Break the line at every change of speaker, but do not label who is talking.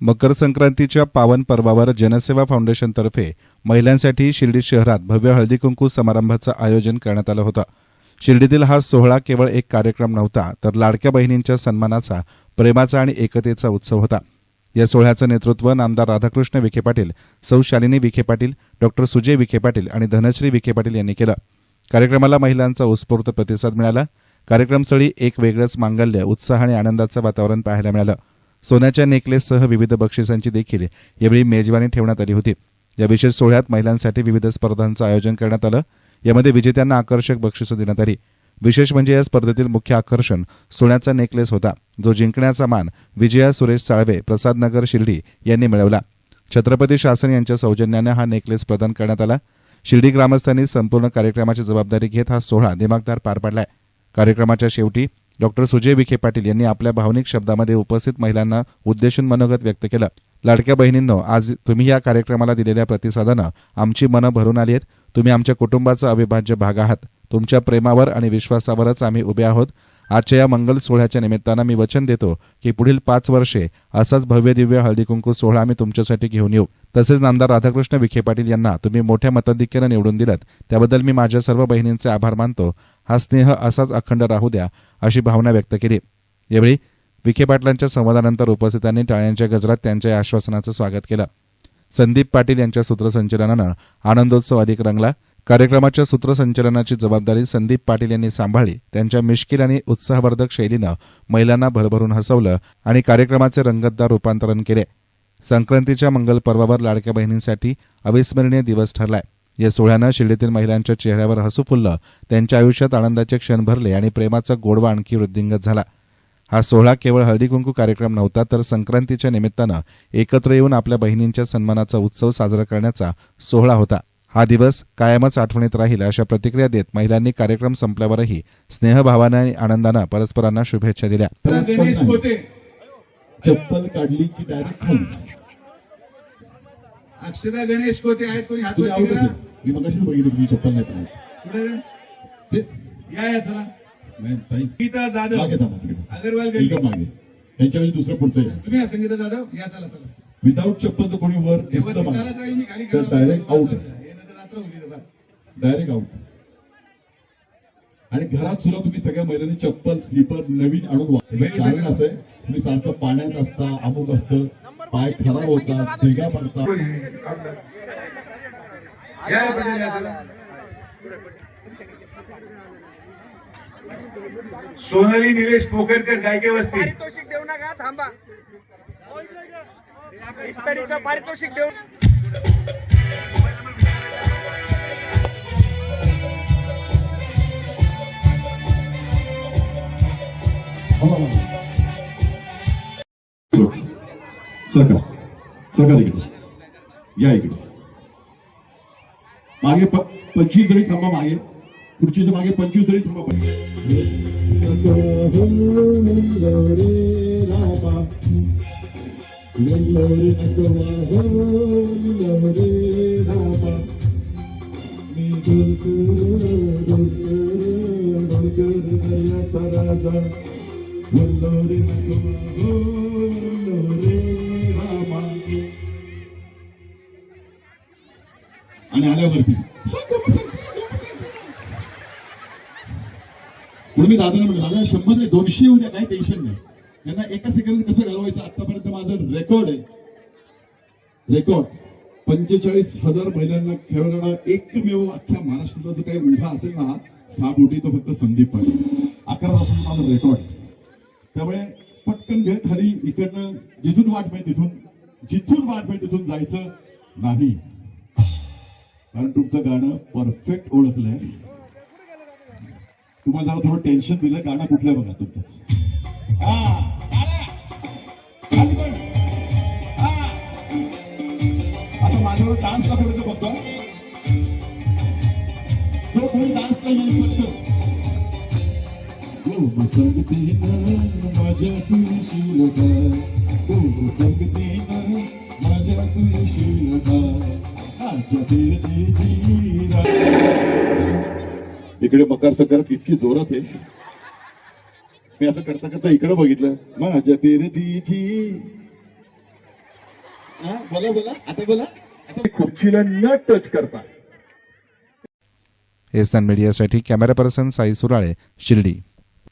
मकर संक्रांतीच्या पावन पर्वावर जनसेवा फाउंडेशनतर्फे महिलांसाठी शिर्डी शहरात भव्य हळदी कुंकू समारंभाचं आयोजन करण्यात आलं होतं. शिर्डीतील हा सोहळा केवळ एक कार्यक्रम नव्हता तर लाडक्या बहिणींच्या सन्मानाचा प्रेमाचा आणि एकतेचा उत्सव होता. या सोहळ्याचं नेतृत्व नामदार राधाकृष्ण विखे पाटील सौ शालिनी विखे पाटील डॉक्टर सुजय विखे पाटील आणि धनश्री विखे पाटील यांनी केलं. कार्यक्रमाला महिलांचा उत्स्फूर्त प्रतिसाद मिळाला. कार्यक्रमस्थळी एक वेगळंच मांगल्य उत्साह आणि आनंदाचं वातावरण पाहायला मिळालं. सोन्याच्या नेकलेससह विविध बक्षिसांची देखील यावेळी मेजवानी ठेवण्यात आली होती. या विशेष सोहळ्यात महिलांसाठी विविध स्पर्धांचं आयोजन करण्यात आलं. यामध्ये विजेत्यांना आकर्षक बक्षिसं देण्यात आली. विशेष म्हणजे या स्पर्धेतील मुख्य आकर्षण सोन्याचा नेकलेस होता जो जिंकण्याचा मान विजया सुरेश साळवे प्रसादनगर शिर्डी यांनी मिळवला. छत्रपती शासन यांच्या सौजन्यानं हा नेकलेस प्रदान करण्यात आला. शिर्डी ग्रामस्थांनी संपूर्ण कार्यक्रमाची जबाबदारी घेत हा सोहळा दिमागदार पार पाडलाय. कार्यक्रमाच्या शेवटी डॉक्टर सुजय विखे पाटील यांनी आपल्या भावनिक शब्दामध्ये उपस्थित महिलांना उद्देशून मनोगत व्यक्त केलं. लाडक्या बहिणींनो आज तुम्ही या कार्यक्रमाला दिलेल्या प्रतिसादानं आमची मनं भरून आली आहेत. तुम्ही आमच्या कुटुंबाचा अविभाज्य भाग आहात. तुमच्या प्रेमावर आणि विश्वासावरच आम्ही उभे आहोत. आजच्या या मंगल सोहळ्याच्या निमित्तानं मी वचन देतो की पुढील पाच वर्षे असाच भव्य दिव्य हळदी कुंकू सोहळा आम्ही तुमच्यासाठी घेऊन येऊ. तसेच नामदार राधाकृष्ण विखे पाटील यांना तुम्ही मोठ्या मताधिक्यानं निवडून दिलात. त्याबद्दल मी माझ्या सर्व बहिणींचे आभार मानतो. हा स्नेह असाच अखंड राहू द्या अशी भावना व्यक्त केली. यावेळी विखे पाटलांच्या संवादानंतर उपस्थितांनी टाळ्यांच्या गजरात त्यांच्या आश्वासनाचं स्वागत केलं. संदीप पाटील यांच्या सूत्रसंचलनानं आनंदोत्सव अधिक रंगला. कार्यक्रमाच्या सूत्रसंचलनाची जबाबदारी संदीप पाटील यांनी सांभाळली. त्यांच्या मिश्किल आणि उत्साहवर्धक शैलीनं महिलांना भरभरून हसवलं आणि कार्यक्रमाचे रंगतदार रूपांतरण केले. संक्रांतीच्या मंगल पर्वावर लाडक्या बहिणींसाठी अविस्मरणीय दिवस ठरलाय. या सोहळ्यानं शिर्डीतील महिलांच्या चेहऱ्यावर हसू फुललं त्यांच्या आयुष्यात आनंदाचे क्षण भरले आणि प्रेमाचा गोडवा आणखी वृद्धिंगत झाला. हा सोहळा केवळ हळदीकुंकू कार्यक्रम नव्हता तर संक्रांतीच्या निमित्तानं एकत्र येऊन आपल्या बहिणींच्या सन्मानाचा उत्सव साजरा करण्याचा सोहळा होता. हा दिवस कायमच आठवणीत राहील अशा प्रतिक्रिया देत महिलांनी कार्यक्रम संपल्यावरही स्नेहभावानं आणि आनंदानं परस्परांना शुभेच्छा दिल्या.
गणेश होते
चप्पल काढली की डायरेक्ट
अक्षरा गणेश कोते आहेत कोणी हात
मी मगाशी बघितलं तुम्ही चप्पल नाही पाहिजे
या या चला. संगीता जाधव.
मागे
अगरवाल
मागे. यांच्यावेळी दुसरं पुढचं आहे
तुम्ही या संगीता जाधव? या चला चला.
विदाऊट चप्पल जर कोणी वर दिसलं तर direct out आहे. डायरेक्ट आउट आणि घरात सुद्धा तुम्ही सगळ्या महिलांनी चप्पल स्लीपर नवीन आणून वापरा हे कारण असं तुम्ही सारखं पाण्यात असता अमुक असतं पाय खराब होतात भेगा पडतात.
सोनाली निलेश पोकरकर गायके वस्ती.
पारितोषिक देऊ नका थांबा. इस्तारीचं पारितोषिक देऊ
सरकार सरकार इकडे. या इकडे. मागे पंचवीस जणी थांबा मागे. खुर्चीच्या मागे पंचवीस जणी थांबा राजा आणि आल्यावरती पुढे मी दादाला म्हणलं दादा शंभर नाही दोनशे येऊ द्या काही टेन्शन नाही. त्यांना एका सेकंड कसं घालवायचं आतापर्यंत माझं रेकॉर्ड आहे. रेकॉर्ड पंचेचाळीस हजार महिलांना खेळवणारा एकमेव अख्ख्या महाराष्ट्राचा जो काही उभा असेल ना साप उठी तो फक्त संदीप पाटील. अकरा तासाचं माझा रेकॉर्ड त्यामुळे पटकन घे खाली इकडनं जिथून वाट मिळेल तिथून जिथून वाट मिळेल तिथून जायचं नाही. कारण तुमचं गाणं परफेक्ट ओळखलंय. तुम्हाला जरा थोडं टेन्शन दिलं गाणं कुठलं बघा तुमचंच. आता माझ्यावर डान्स दाखवलं बघतो तो कोणी डान्स नाही करतो संगतीनं माझ्या संगतीनं माझ्या इकडे मकर संक्रांत इतकी जोरात आहे. मी असं करता करता इकडे बघितलं. माझ्या फिरतीची हा, बोला बोला. आता बोला. आता
खुर्चीला न टच करता.
एसन मीडियासाठी कॅमेरा पर्सन साई सुराळे शिर्डी.